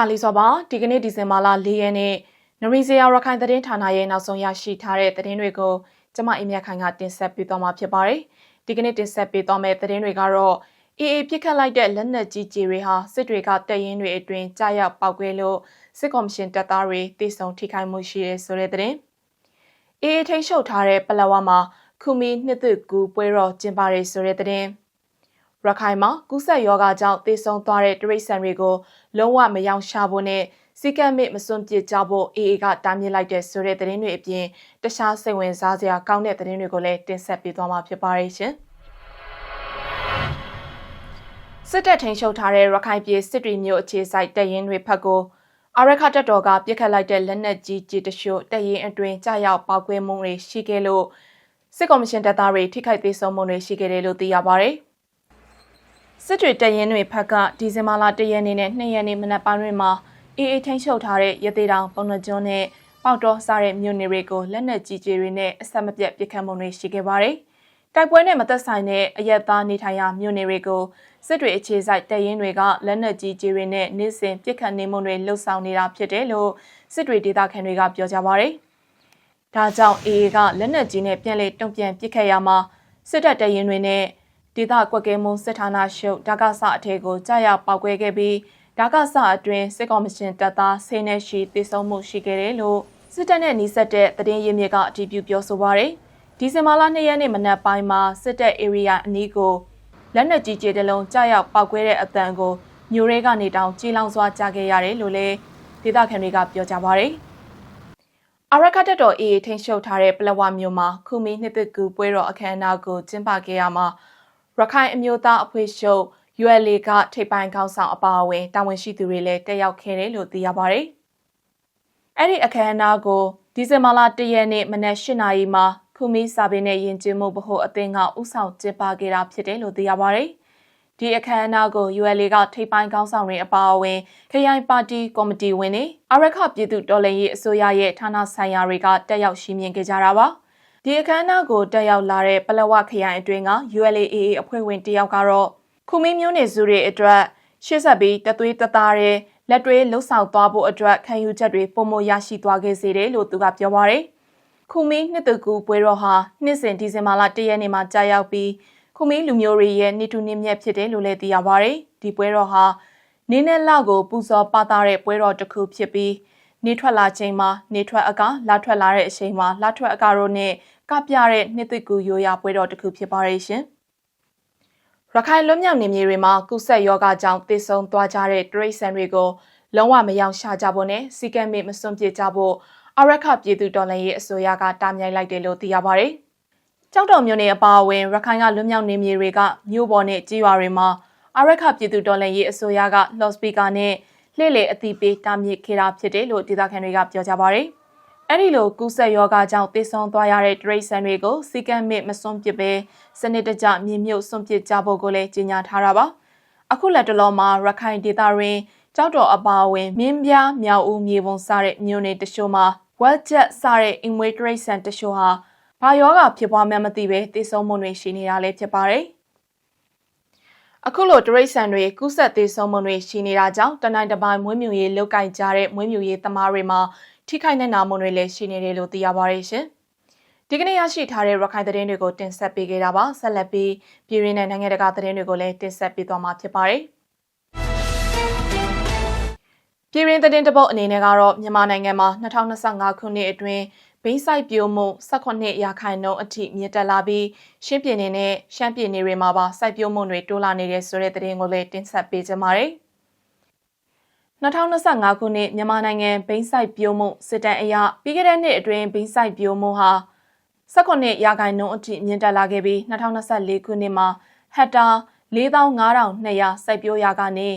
တာလီစောပါဒီကနေ့ဒီဇင်ဘာလ၄ရက်နေ့နရီဇီယာရခိုင်သတင်းဌာနရဲ့နောက်ဆုံးရရှိထားတဲ့သတင်းတွေကိုကျမအင်မြတ်ခိုင်ကတင်ဆက်ပေးသွားမှာဖြစ်ပါတယ်ဒီကနေ့တင်ဆက်ပေးသွားမယ့်သတင်းတွေကတော့အေးအေးပြစ်ခတ်လိုက်တဲ့လက်နက်ကြီးကြီးတွေဟာစစ်တွေကတက်ရင်တွေအတွင်းကြားရောက်ပောက်ကွဲလို့စစ်ကော်မရှင်တပ်သားတွေတိစုံထိခိုက်မှုရှိတဲ့ဆိုတဲ့သတင်းအေးအေးထိန်းချုပ်ထားတဲ့ပလဝါမှာခုမီနှစ်သက်ကူပွဲတော်ကျင်းပရဲဆိုတဲ့သတင်း ရခိုင်မှာကူးဆက်ယောဂကြောင့်သေဆုံးသွားတဲ့တရိတ်ဆန်တွေကိုလုံးဝမယောင်ရှာဖို့နဲ့စီကံမစ်မစွန့်ပစ်ကြဖို့ AA ကတားမြစ်လိုက်တဲ့ဆိုတဲ့သတင်းတွေအပြင်တခြားစိတ်ဝင်စားစရာကောင်းတဲ့သတင်းတွေကိုလည်းတင်ဆက်ပေးသွားမှာဖြစ်ပါရဲ့ရှင်။စစ်တပ်ထိန်ချုပ်ထားတဲ့ရခိုင်ပြည်စစ်တွေမျိုးအခြေစိုက်တပ်ရင်းတွေဖက်ကိုအရခတ်တပ်တော်ကပြစ်ခတ်လိုက်တဲ့လက်နက်ကြီးကြီးတရှို့တပ်ရင်းအတွင်ကြာရောက်ပောက်ကွဲမှုတွေရှိခဲ့လို့စစ်ကော်မရှင်တပ်သားတွေထိခိုက်သေးဆုံးမှုတွေရှိခဲ့တယ်လို့သိရပါဗျ။ စစ်တွေတပ်ရင်းတွေဖက်ကဒီဇင်ဘာလ၁ရက်နေ့နဲ့၂ရက်နေ့မနက်ပိုင်းတွေမှာအေးအေးထိန်းချုပ်ထားတဲ့ရသေးတောင်ပုံနှကျွန်းနဲ့ပေါတော်စားတဲ့မြို့နယ်တွေကိုလက်နက်ကြီးကြီးတွေနဲ့အဆက်မပြတ်ပစ်ခတ်မှုတွေရှိခဲ့ပါတယ်။တိုက်ပွဲနဲ့မသက်ဆိုင်တဲ့အရက်သားနေထိုင်ရာမြို့နယ်တွေကိုစစ်တွေအခြေစိုက်တပ်ရင်းတွေကလက်နက်ကြီးကြီးတွေနဲ့နေ့စဉ်ပစ်ခတ်နေမှုတွေလှုပ်ဆောင်နေတာဖြစ်တယ်လို့စစ်တွေဒေသခံတွေကပြောကြပါတယ်။ဒါကြောင့်အေးအေးကလက်နက်ကြီးနဲ့ပြန်လည်တုံ့ပြန်ပစ်ခတ်ရမှာစစ်တပ်တပ်ရင်းတွေနဲ့ ဒေသကွက်ကဲမှုစစ်ဌာနရှုပ်ဒါကဆအထေကိုကြာရောက်ပောက်ကွဲခဲ့ပြီးဒါကဆအတွင်းစစ်ကော်မရှင်တပ်သားဆေးနဲ့ရှိတိစုံမှုရှိခဲ့တယ်လို့စစ်တပ်နဲ့နှိစက်တဲ့သတင်းရင်းမြစ်ကအတည်ပြုပြောဆိုပါရယ်ဒီဇင်ဘာလ2ရက်နေ့မနက်ပိုင်းမှာစစ်တပ် area အနီးကိုလက်နက်ကြီးကြီးတလုံးကြာရောက်ပောက်ကွဲတဲ့အတန်ကိုမျိုးရဲကနေတောင်ကြီးလောင်စွာကြားခဲ့ရတယ်လို့လည်းဒေသခံတွေကပြောကြပါရယ်အရကတ်တော်အေးထိန်ရှုပ်ထားတဲ့ပလဝမြို့မှာခုမီနှစ်သက်ကူပွဲတော်အခမ်းအနားကိုကျင်းပခဲ့ရမှာ ရခိုင်အမျိုးသားအဖွဲ့ချုပ် ULA ကထိပ်ပိုင်းခေါင်းဆောင်အပါအဝင်တာဝန်ရှိသူတွေလည်းတက်ရောက်ခဲ့တယ်လို့သိရပါတယ်။အဲ့ဒီအခမ်းအနားကိုဒီဇင်ဘာလ၁ရက်နေ့မနက်၈နာရီမှာခုမီစာပေနဲ့ယဉ်ကျေးမှုဗဟိုအသင်းကဥဆောင်ကျင်းပခဲ့တာဖြစ်တယ်လို့သိရပါတယ်။ဒီအခမ်းအနားကို ULA ကထိပ်ပိုင်းခေါင်းဆောင်တွေအပါအဝင်ခရိုင်ပါတီကော်မတီဝင်တွေအရခပြည်သူတော်လှန်ရေးအစိုးရရဲ့ဌာနဆိုင်ရာတွေကတက်ရောက်ရှိမြင်ခဲ့ကြတာပါ။ ဒီအခမ်းအနားကိုတက်ရောက်လာတဲ့ပလဝခရိုင်အတွင်းက ULAA အဖွဲ့ဝင်တယောက်ကတော့ခုမင်းမျိုးနေစုတွေအတွက်ရှေ့ဆက်ပြီးတသွေးတသားတဲ့လက်တွဲလှုပ်ဆောင်သွားဖို့အတွက်ခံယူချက်တွေပုံမရရှိသွားခဲ့စေတယ်လို့သူကပြောပါရယ်ခုမင်းနှစ်တကူပွဲတော်ဟာနှစ်စဉ်ဒီဇင်ဘာလ၁ရက်နေ့မှာကြာရောက်ပြီးခုမင်းလူမျိုးတွေရဲ့နေတူနေမြတ်ဖြစ်တယ်လို့လည်းသိရပါရယ်ဒီပွဲတော်ဟာနင်းနဲ့လကိုပူဇော်ပသတဲ့ပွဲတော်တစ်ခုဖြစ်ပြီး နေထွက်လာချိန်မှာနေထွက်အကလာထွက်လာတဲ့အချိန်မှာလာထွက်အကတို့နဲ့ကပြတဲ့နှစ်သိကူရိုးရာပွဲတော်တစ်ခုဖြစ်ပါရဲ့ရှင်။ရခိုင်လွတ်မြောက်နေမြေတွေမှာကုဆက်ယောဂကြောင့်တည်ဆုံသွားကြတဲ့တရိတ်ဆန်တွေကိုလုံးဝမယောင်ရှာကြဖို့နဲ့စီကံမေမစွန့်ပစ်ကြဖို့အရခပြည်သူတော်လှန်ရေးအစိုးရကတားမြစ်လိုက်တယ်လို့သိရပါတယ်။ကြောက်တော်မြို့နယ်အပါအဝင်ရခိုင်ကလွတ်မြောက်နေမြေတွေကမြို့ပေါ်နဲ့ကြေးရွာတွေမှာအရခပြည်သူတော်လှန်ရေးအစိုးရကလော့စပီကာနဲ့ လှည့်လေအသိပေးတားမြစ်ခဲ့တာဖြစ်တယ်လို့ဒေသခံတွေကပြောကြပါတယ်။အဲ့ဒီလိုကူးဆက်ယောဂကြောင့်သေဆုံးသွားရတဲ့တရိတ်ဆန်တွေကိုစီကံမစ်မစွန့်ပစ်ပဲစနစ်တကျမြင့်မြုပ်စွန့်ပစ်ကြဖို့ကိုလည်းကြေညာထားတာပါအခုလက်တလောမှာရခိုင်ဒေသတွင်ကြောက်တော်အပါအဝင်မင်းပြားမြောက်ဦးမြေပုံစတဲ့မြို့နယ်တချို့မှာဝက်ချက်စတဲ့အင်ဝေးတရိတ်ဆန်တချို့ဟာဘာယောဂဖြစ်ပွားမှန်းမသိပဲသေဆုံးမှုတွေရှိနေတာလည်းဖြစ်ပါတယ် အခုလိုတရိတ်ဆန်တွေကူးဆက်သေးဆုံးမှုတွေရှိနေတာကြောင့်တနိုင်တပိုင်းမွေးမြူရေးလောက်ကင်ကြတဲ့မွေးမြူရေးသမားတွေမှာထိခိုက်နေနာမှုတွေလည်းရှိနေတယ်လို့သိရပါတယ်ရှင်။ဒီကနေ့ရရှိထားတဲ့ရခိုင်သတင်းတွေကိုတင်ဆက်ပေးခဲ့တာပါ။ဆက်လက်ပြီးပြည်ရင်းနဲ့နိုင်ငံတကာသတင်းတွေကိုလည်းတင်ဆက်ပေးသွားမှာဖြစ်ပါတယ်။ပြည်ရင်းသတင်းတပုတ်အနေနဲ့ကတော့မြန်မာနိုင်ငံမှာ2025ခုနှစ်အတွင်း ဘိန်းဆိုင်ပြိုမှု18ရာခိုင်နှုန်းအထိမြင့်တက်လာပြီးရှင်းပြည်နယ်နဲ့ရှမ်းပြည်နယ်တွေမှာပါစိုက်ပျိုးမှုတွေတိုးလာနေတဲ့ဆိုတဲ့သတင်းကိုလည်းတင်ဆက်ပေးကြပါမယ်။2025ခုနှစ်မြန်မာနိုင်ငံဘိန်းဆိုင်ပြိုးမှုစစ်တမ်းအရပြီးခဲ့တဲ့နှစ်အတွင်းဘိန်းဆိုင်ပြိုးမှုဟာ18ရာခိုင်နှုန်းအထိမြင့်တက်လာခဲ့ပြီး2024ခုနှစ်မှာဟက်တာ45,200စိုက်ပျိုးရာကနေ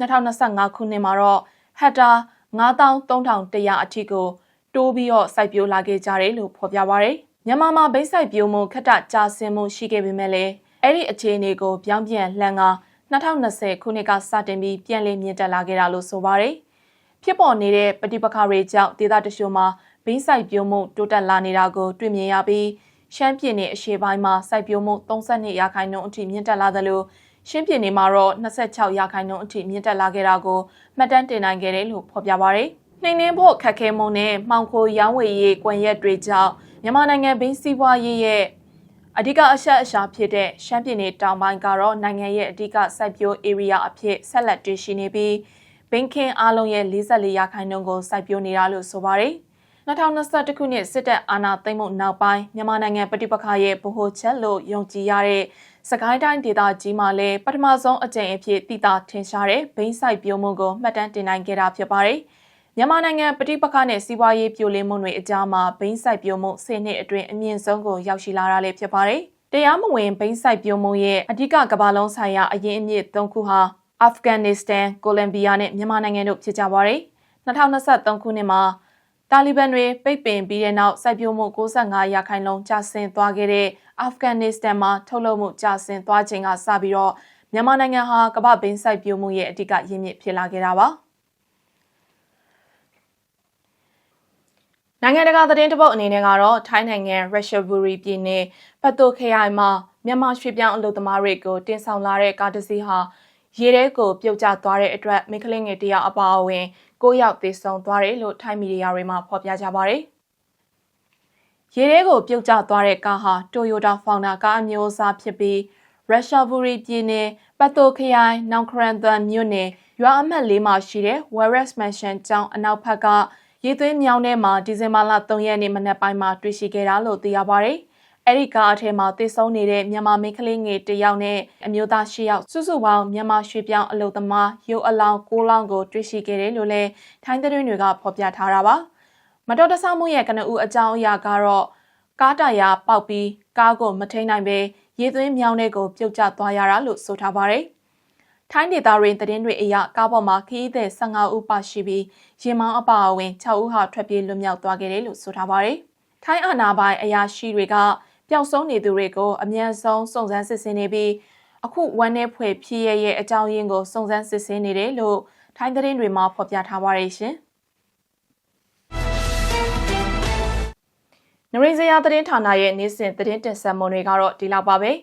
2025ခုနှစ်မှာတော့ဟက်တာ93,100အထိကို တိုးပြီးတော့စိုက်ပျိုးလာခဲ့ကြတယ်လို့ဖော်ပြပါရယ်မြန်မာမှာဘိန်းဆိုင်ပြိုးမှုခက်တာကြာဆင်းမှုရှိခဲ့ပေမဲ့လည်းအဲ့ဒီအခြေအနေကိုပြောင်းပြန်လှန်ကား2020ခုနှစ်ကစတင်ပြီးပြန်လည်မြင့်တက်လာခဲ့တာလို့ဆိုပါတယ်။ဖြစ်ပေါ်နေတဲ့ပဋိပက္ခတွေကြောင့်ဒေသတချို့မှာဘိန်းစိုက်ပျိုးမှုတိုးတက်လာနေတာကိုတွေ့မြင်ရပြီးရှမ်းပြည်နယ်အရှေ့ပိုင်းမှာစိုက်ပျိုးမှု32ရာခိုင်နှုန်းအထိမြင့်တက်လာသလိုရှင်းပြည်နယ်မှာတော့26ရာခိုင်နှုန်းအထိမြင့်တက်လာခဲ့တာကိုမှတ်တမ်းတင်နိုင်ခဲ့တယ်လို့ဖော်ပြပါရယ် နှိမ်နှင်းဖို့ခက်ခဲမှုနဲ့မှောင်ခိုရောင်းဝယ်ရေးကွန်ရက်တွေကြောင့်မြန်မာနိုင်ငံဘင်းစည်းပွားရေးရဲ့အဓိကအဆက်အရှာဖြစ်တဲ့ရှမ်းပြည်နယ်တောင်ပိုင်းကတော့နိုင်ငံရဲ့အဓိကစိုက်ပျိုး area အဖြစ်ဆက်လက်တည်ရှိနေပြီးဘင်းခင်းအားလုံးရဲ့44ရာခိုင်နှုန်းကိုစိုက်ပျိုးနေတာလို့ဆိုပါတယ်။2021ခုနှစ်စစ်တပ်အာဏာသိမ်းမှုနောက်ပိုင်းမြန်မာနိုင်ငံပဋိပက္ခရဲ့ဗဟိုချက်လို့ယုံကြည်ရတဲ့စကိုင်းတိုင်းဒေသကြီးမှာလည်းပထမဆုံးအကြိမ်အဖြစ်တည်တာထင်ရှားတဲ့ဘိန်းဆိုင်ပြုံးမှုကိုမှတ်တမ်းတင်နိုင်ခဲ့တာဖြစ်ပါတယ်။ မြန်မာနိုင်ငံပဋိပက္ခနဲ့စီးပွားရေးပြိုလဲမှုတွေအကြားမှာဘိန်းဆိုင်ပြုံးမှုဆယ်နှစ်အတွင်းအမြင့်ဆုံးကိုရောက်ရှိလာတာလည်းဖြစ်ပါတယ်။တရားမဝင်ဘိန်းဆိုင်ပြုံးမှုရဲ့အဓိကကမ္ဘာလုံးဆိုင်ရာအရင်အမြင့်၃ခုဟာအာဖဂန်နစ္စတန်၊ကိုလံဘီယာနဲ့မြန်မာနိုင်ငံတို့ဖြစ်ကြပါတယ်။2023ခုနှစ်မှာတာလီဘန်တွေပိတ်ပင်ပြီးတဲ့နောက်စိုက်ပျိုးမှု65ရာခိုင်နှုန်းကျဆင်းသွားခဲ့တဲ့အာဖဂန်နစ္စတန်မှာထုတ်လုပ်မှုကျဆင်းသွားခြင်းကစပြီးတော့မြန်မာနိုင်ငံဟာကမ္ဘာဘိန်းစိုက်ပျိုးမှုရဲ့အဓိကရင်းမြစ်ဖြစ်လာခဲ့တာပါ နိုင်ငံတကာသတင်းတပုတ်အနေနဲ့ကတော့ထိုင်းနိုင်ငံရုရှားဘူရီပြည်နယ်ပတ်တိုခရိုင်မှာမြန်မာရွှေပြောင်းအလုပ်သမားတွေကိုတင်ဆောင်လာတဲ့ကားတစ်စီးဟာရေထဲကိုပြုတ်ကျသွားတဲ့အတွက်မိခလင်းငယ်တယောက်အပါအဝင်၉ယောက်သေဆုံးသွားတယ်လို့ထိုင်းမီဒီယာတွေမှာဖော်ပြကြပါတယ်။ရေထဲကိုပြုတ်ကျသွားတဲ့ကားဟာ Toyota Fauna ကားအမျိုးအစားဖြစ်ပြီးရုရှားဘူရီပြည်နယ်ပတ်တိုခရိုင်နောင်ခရန်သန်မြို့နယ်ရွာအမှတ်၄မှာရှိတဲ့ Warex Mansion ကျောင်းအနောက်ဘက်က ရေသွင်းမြောင်းထဲမှာဒီဇင်ဘာလ3ရက်နေ့မနက်ပိုင်းမှာတွေ့ရှိခဲ့တာလို့သိရပါတယ်။အဲ့ဒီကားအထက်မှာသေဆုံးနေတဲ့မြန်မာမိန်းကလေးငယ်တယောက်နဲ့အမျိုးသား၈ယောက်စုစုပေါင်းမြန်မာရွှေပြောင်းအလုပ်သမားရုပ်အလောင်း၉လောင်းကိုတွေ့ရှိခဲ့တယ်လို့လည်းထိုင်းသတင်းတွေကဖော်ပြထားတာပါမတော်တဆမှုရဲ့ကနဦးအကြောင်းအရာကတော့ကားတရာပေါက်ပြီးကားကိုမထိန်နိုင်ပဲရေသွင်းမြောင်းတွေကိုပြုတ်ကျသွားရတာလို့ဆိုထားပါတယ် ထိုင်းဒေသရင်းသတင်းတွေအရကားပေါ်မှာခရီးသည်15ဦးပါရှိပြီးရင်မောင်းအပါအဝင်6ဦးဟာထွက်ပြေးလွတ်မြောက်သွားခဲ့တယ်လို့ဆိုထားပါတယ်။ထိုင်းအာဏာပိုင်အရာရှိတွေကပျောက်ဆုံးနေသူတွေကိုအမြန်ဆုံးစုံစမ်းစစ်ဆေးနေပြီးအခုဝမ်း내ဖွဲ့ဖြစ်ရရဲ့အကြောင်းရင်းကိုစုံစမ်းစစ်ဆေးနေတယ်လို့ထိုင်းသတင်းတွေမှာဖော်ပြထားပါရရှင်။နရိစရာသတင်းဌာနရဲ့နေ့စဉ်သတင်းတင်ဆက်မှုတွေကတော့ဒီလောက်ပါပဲ။